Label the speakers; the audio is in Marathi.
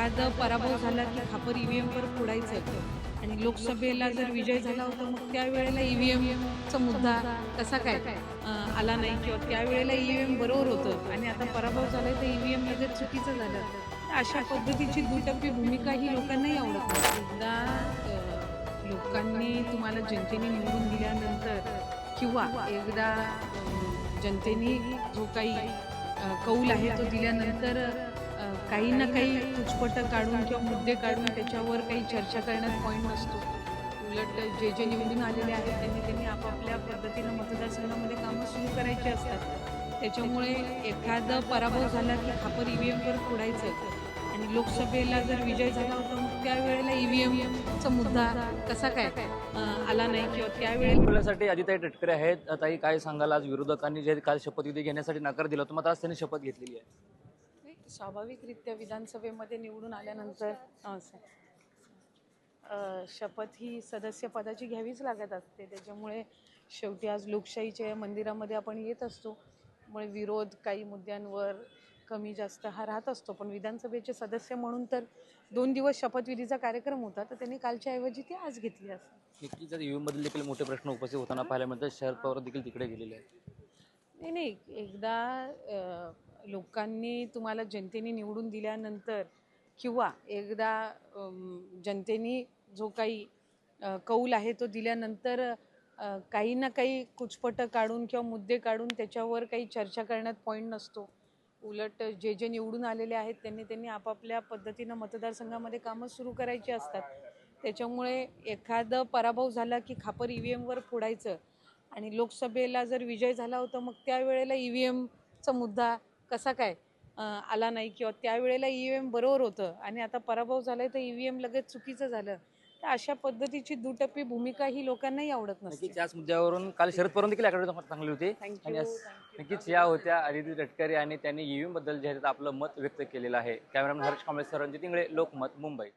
Speaker 1: एखादं पराभव झाला की खापर ईव्हीएमवर फोडायचं आणि लोकसभेला जर विजय झाला होता मग त्यावेळेला ईव्हीएमचा मुद्दा कसा काय? आला नाही किंवा त्यावेळेला ईव्हीएम बरोबर होतं आणि आता पराभव झालाय तर ईव्हीएम लगेच चुकीचं झालं तर अशा पद्धतीची दुटप्पी भूमिका ही लोकांनाही आवडत नाही. एकदा लोकांनी तुम्हाला जनतेने निवडून दिल्यानंतर किंवा एकदा जनतेने जो काही कौल आहे तो दिल्यानंतर काही ना काही कुचपटं काढून किंवा मुद्दे काढून त्याच्यावर काही चर्चा करण्यात पॉईंट नसतो. उलट जे जे निवडून आलेले आहेत त्यांनी त्यांनी आपापल्या पद्धतीनं मतदारसंघामध्ये कामं सुरू करायची असतात. त्याच्यामुळे एखादं पराभव झाला की खापर ईव्हीएमवर फोडायचं आणि लोकसभेला जर विजय झाला होता मग त्यावेळेला ईव्हीएमचा मुद्दा कसा काय आला नाही किंवा त्यावेळेला
Speaker 2: बोलण्यासाठी अजिताई टटकरे आहेत. ताई काय सांगाल? आज विरोधकांनी जे काल शपथविधी घेण्यासाठी नकार दिला होता मग आज त्यांनी शपथ घेतलेली आहे.
Speaker 1: स्वाभाविकरित्या विधानसभेमध्ये निवडून आल्यानंतर शपथ ही सदस्य पदाची घ्यावीच लागत असते. त्याच्यामुळे शेवटी आज लोकशाहीच्या मंदिरामध्ये आपण येत असतो. त्यामुळे विरोध काही मुद्द्यांवर कमी जास्त हा राहत असतो. पण विधानसभेचे सदस्य म्हणून तर दोन दिवस शपथविधीचा कार्यक्रम होता. तर त्यांनी कालच्या ऐवजी ती आज घेतली असं.
Speaker 2: नक्कीच ईव्हीएमबद्दल देखील मोठे प्रश्न उपस्थित होताना पाहायला मिळतात शरद पवार देखील तिकडे गेलेले आहेत.
Speaker 1: नाही नाही. एकदा लोकांनी तुम्हाला जनतेने निवडून दिल्यानंतर किंवा एकदा जनतेने जो काही कौल आहे तो दिल्यानंतर काही ना काही कुचपट काढून किंवा मुद्दे काढून त्याच्यावर काही चर्चा करण्यात पॉईंट नसतो. उलट जे जे निवडून आलेले आहेत त्यांनी त्यांनी आपापल्या पद्धतीनं मतदारसंघामध्ये कामं सुरू करायची असतात. त्याच्यामुळे एखादं पराभव झाला की खापर ई व्ही एमवर फोडायचं आणि लोकसभेला जर विजय झाला होता मग त्यावेळेला ई व्ही एमचा मुद्दा कसा काय आला नाही किंवा त्यावेळेला ई व्ही एम बरोबर होतं आणि आता पराभव झालाय तर ई व्ही एम लगेच चुकीचं झालं तर अशा पद्धतीची दुटप्पी भूमिका ही लोकांनाही आवडत नसते.
Speaker 2: नक्कीच याच मुद्द्यावरून काल शरद पवार देखील याकडे चांगली होती. आणि. नक्कीच या होत्या आदिती तटकरे आणि त्यांनी ईव्हीएमबद्दल जे आहे ते आपलं मत व्यक्त केलेलं आहे. Cameraman Harsh Kamble sir Ranjit Ingle Lokmat Mumbai.